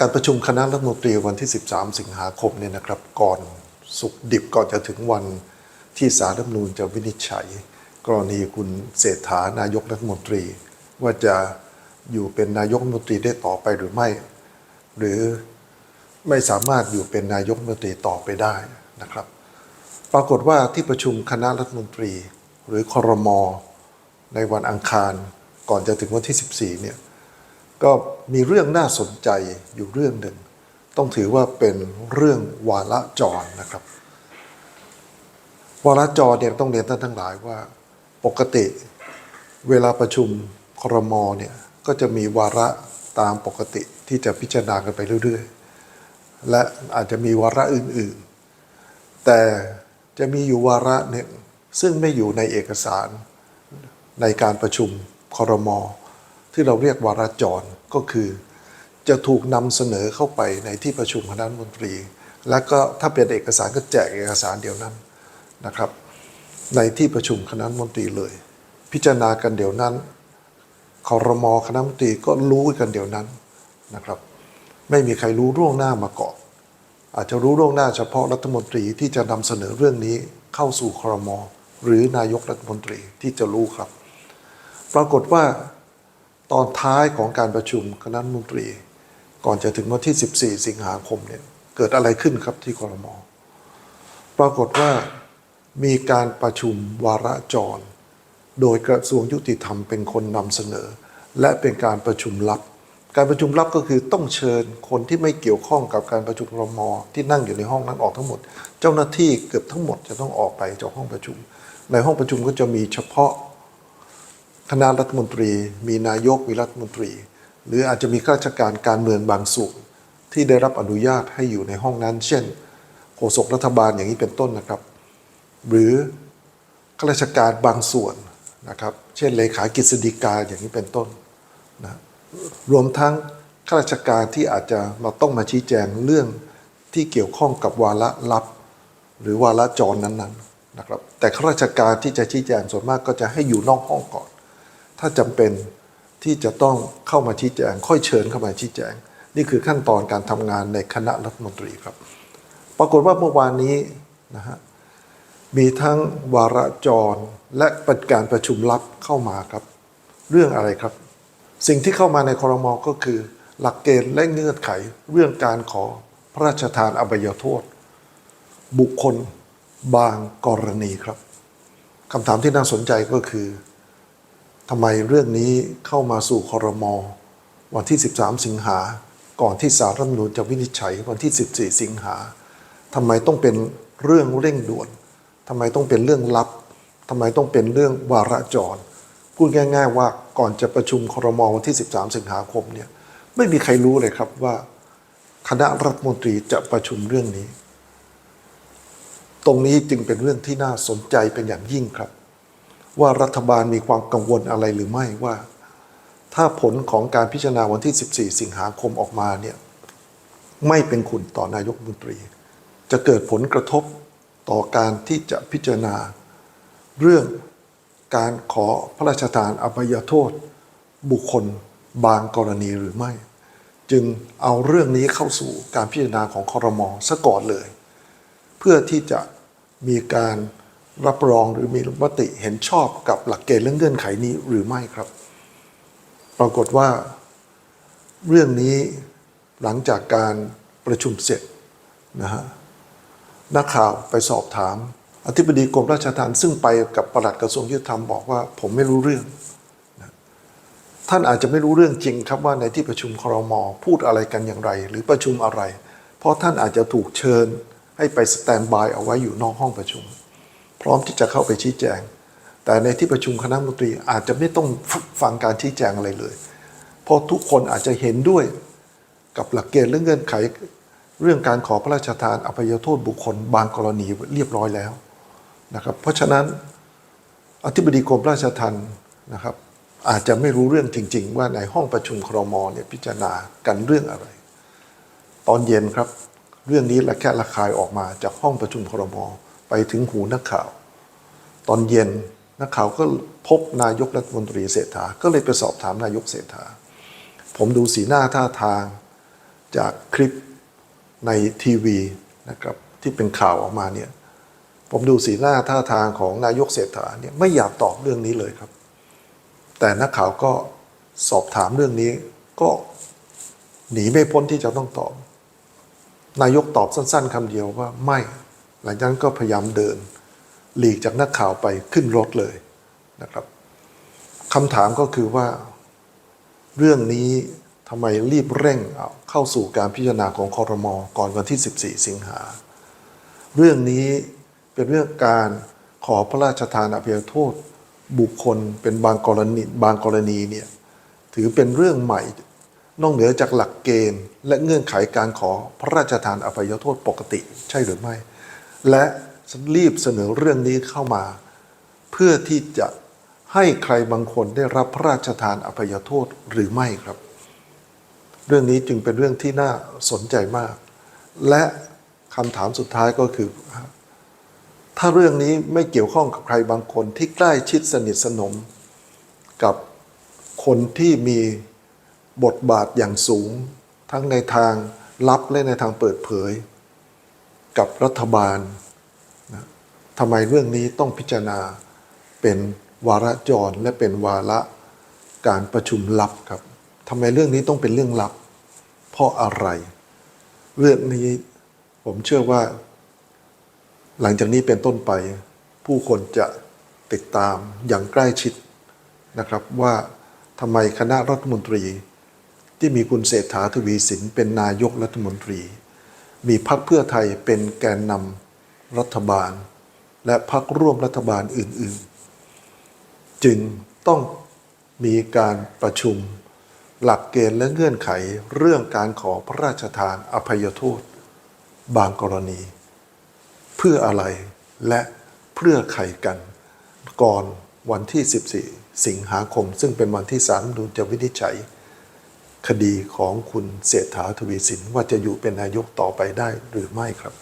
การประชุมคณะรัฐมนตรีวันที่ 13 สิงหาคมเนี่ยนะครับ ก่อนสุกดิบก่อนจะถึงวันที่สารรัฐมนูญจะวินิจฉัย กรณีคุณเศรษฐานายกรัฐมนตรี ว่าจะอยู่เป็นนายกรัฐมนตรีได้ต่อไปหรือไม่ หรือไม่สามารถอยู่เป็นนายกรัฐมนตรีต่อไปได้นะครับ ปรากฏว่าที่ประชุมคณะรัฐมนตรี หรือคอรมอในวันอังคารก่อนจะถึงวันที่ 14เนี่ย ก็มีเรื่องน่าสนใจอยู่เรื่องหนึ่ง ต้องถือว่าเป็นเรื่องวาระจรนะครับ วาระจรเนี่ยต้องเรียนท่านทั้งหลายว่า ปกติเวลาประชุมครมเนี่ยก็จะมีวาระตามปกติที่จะพิจารณากันไปเรื่อยๆ และอาจจะมีวาระอื่นๆ แต่จะมีอยู่วาระหนึ่งซึ่งไม่อยู่ในเอกสารในการประชุมครมอ ที่เราเรียกวาระจรก็คือ จะถูกนำเสนอเข้าไปในที่ประชุมคณะรัฐมนตรี และก็ถ้าเป็นเอกสารก็แจกเอกสารเดียวนั้นนะครับ ในที่ประชุมคณะรัฐมนตรีเลย พิจารณากันเดี๋ยวนั้นคอรมอคณะรัฐมนตรีก็รู้กันเดี๋ยวนั้นนะครับ ไม่มีใครรู้ล่วงหน้ามาก่อนอาจจะรู้ล่วงหน้าเฉพาะรัฐมนตรีที่จะนำเสนอเรื่องนี้เข้าสู่ครม หรือนายกรัฐมนตรีที่จะรู้ครับ ปรากฏว่า ตอนท้ายของการประชุมคณะมนตรี ก่อนจะถึงวันที่ 14 สิงหาคมเนี่ยเกิดอะไรขึ้นครับที่คอรมอปรากฏว่ามีการประชุมวาระจร โดยกระทรวงยุติธรรมเป็นคนนำเสนอ และเป็นการประชุมลับ การประชุมลับก็คือต้องเชิญคนที่ไม่เกี่ยวข้องกับการประชุมครมอที่นั่งอยู่ในห้องนั้นออกทั้งหมด เจ้าหน้าที่เกือบทั้งหมดจะต้องออกไปจากห้องประชุม ในห้องประชุมก็จะมีเฉพาะ คณะรัฐมนตรี มีนายกมีรัฐมนตรี หรืออาจจะมีข้าราชการการเมืองบางส่วนที่ได้รับอนุญาตให้อยู่ในห้องนั้น เช่นโฆษกรัฐบาลอย่างนี้เป็นต้นนะครับ หรือข้าราชการบางส่วนนะครับ เช่นเลขากฤษฎีกาอย่างนี้เป็นต้นนะรวมทั้งข้าราชการที่อาจจะมาต้องมาชี้แจงเรื่องที่เกี่ยวข้องกับวาระลับ หรือวาระจรนั้นๆนะครับ แต่ข้าราชการที่จะชี้แจงส่วนมากก็จะให้อยู่นอกห้องก่อน ถ้าจำเป็นที่จะต้องเข้ามาชี้แจง ค่อยเชิญเข้ามาชี้แจง นี่คือขั้นตอนการทำงานในคณะรัฐมนตรีครับ ปรากฏว่าเมื่อวานนี้นะฮะมีทั้งวาระจรและปฏิการประชุมลับเข้ามาครับ เรื่องอะไรครับ สิ่งที่เข้ามาในคอรมอก็คือ หลักเกณฑ์และเงื่อนไขเรื่องการขอพระราชทานอภัยโทษ บุคคลบางกรณีครับคำถามที่น่าสนใจก็คือ ทำไมเรื่องนี้เข้ามาสู่คอรมอวันที่ 13 สิงหา ก่อนที่สารรัฐมนูญจะวินิจฉัยวันที่ 14 สิงหาทำไมต้องเป็นเรื่องเร่งด่วนทำไมต้องเป็นเรื่องลับทำไมต้องเป็นเรื่องวาระจร พูดง่าย ๆ ว่าก่อนจะประชุมคอรมอวันที่ 13 สิงหาคมเนี่ยไม่มีใครรู้เลยครับว่า คณะรัฐมนตรีจะประชุมเรื่องนี้ ตรงนี้จึงเป็นเรื่องที่น่าสนใจเป็นอย่างยิ่งครับ ว่ารัฐบาลมีความกังวลอะไรหรือไม่ว่า ถ้าผลของการพิจารณาวันที่ 14 สิงหาคมออกมาเนี่ยไม่เป็นคุณต่อนายกมนตรี จะเกิดผลกระทบต่อการที่จะพิจารณา เรื่องการขอพระราชทานอภัยโทษ บุคคลบางกรณีหรือไม่ จึงเอาเรื่องนี้เข้าสู่การพิจารณาของคอรมอซะก่อนเลย เพื่อที่จะมีการ รับรองหรือมีมติเห็นชอบกับหลักเกณฑ์เรื่องเงื่อนไขนี้หรือไม่ครับ ปรากฏว่า เรื่องนี้หลังจากการประชุมเสร็จนะฮะนักข่าวไปสอบถาม อธิบดีกรมราชทัณฑ์ซึ่งไปกับปลัดกระทรวงยุติธรรมบอกว่าผมไม่รู้เรื่อง ท่านอาจจะไม่รู้เรื่องจริงครับว่าในที่ประชุมครมพูดอะไรกันอย่างไร หรือประชุมอะไร เพราะท่านอาจจะถูกเชิญให้ไปสแตนบายเอาไว้อยู่นอกห้องประชุม พร้อมที่จะเข้าไปชี้แจง แต่ในที่ประชุมคณะมนตรีอาจจะไม่ต้องฟังการชี้แจงอะไรเลย เพราะทุกคนอาจจะเห็นด้วยกับหลักเกณฑ์และเงื่อนไข เรื่องการขอพระราชทานอภัยโทษบุคคลบางกรณีเรียบร้อยแล้วนะครับเพราะฉะนั้นอธิบดีกรมราชทัณฑ์นะครับอาจจะไม่รู้เรื่องจริง ๆ ว่าในห้องประชุมครมเนี่ยพิจารณากันเรื่องอะไร ตอนเย็นครับ เรื่องนี้ละแค่ระคายออกมาจากห้องประชุมครม ไปถึงหูนักข่าว ตอนเย็นนักข่าวก็พบนายกรัฐมนตรีเศรษฐา ก็เลยไปสอบถามนายกเศรษฐา ผมดูสีหน้าท่าทางจากคลิปในทีวีนะครับที่เป็นข่าวออกมาเนี่ยผมดูสีหน้าท่าทางของนายกเศรษฐาเนี่ยไม่อยากตอบเรื่องนี้เลยครับ แต่นักข่าวก็สอบถามเรื่องนี้ก็หนีไม่พ้นที่จะต้องตอบ นายกตอบสั้น ๆคำเดียวว่าไม่ หลังจากนั้นก็พยายามเดิน หลีกจากนักข่าวไปขึ้นรถเลยนะครับคำถามก็คือว่า เรื่องนี้ทำไมรีบเร่งเเข้าสู่การพิจารณาของคอรมอก่อนวันที่ 14 สิงหา เรื่องนี้เป็นเรื่องการขอพระราชทานอภัยโทษ บุคคลเป็นบางกรณีบางกรณีเนี่ยถือเป็นเรื่องใหม่ นอกเหนือจากหลักเกณฑ์ และเงื่อนไขการขอพระราชทานอภัยโทษปกติ ใช่หรือไม่ และรีบเสนอเรื่องนี้เข้ามา เพื่อที่จะให้ใครบางคนได้รับพระราชทานอภัยโทษหรือไม่ครับ เรื่องนี้จึงเป็นเรื่องที่น่าสนใจมาก และคำถามสุดท้ายก็คือ ถ้าเรื่องนี้ไม่เกี่ยวข้องกับใครบางคนที่ใกล้ชิดสนิทสนม กับคนที่มีบทบาทอย่างสูง ทั้งในทางลับและในทางเปิดเผย กับรัฐบาลนะทำไมเรื่องนี้ต้องพิจารณาเป็นวาระจรและเป็นวาระการประชุมลับครับทำไมเรื่องนี้ต้องเป็นเรื่องลับ เพราะอะไร เรื่องนี้ผมเชื่อว่า หลังจากนี้เป็นต้นไป ผู้คนจะติดตามอย่างใกล้ชิดนะครับว่าทำไมคณะรัฐมนตรี ที่มีคุณเศรษฐาทวีสินเป็นนายกรัฐมนตรี มีพรรคเพื่อไทยเป็นแกนนำรัฐบาล และพรรคร่วมรัฐบาลอื่น ๆ จึงต้องมีการประชุมหลักเกณฑ์และเงื่อนไขเรื่องการขอพระราชทานอภัยโทษ บางกรณี เพื่ออะไรและเพื่อใครกัน ก่อนวันที่ 14 สิงหาคม ซึ่งเป็นวันที่ศารัฐธรรมนูจะวินิจฉัย คดีของคุณเศรษฐาทวีสินว่าจะอยู่เป็นนายกต่อไปได้หรือไม่ครับ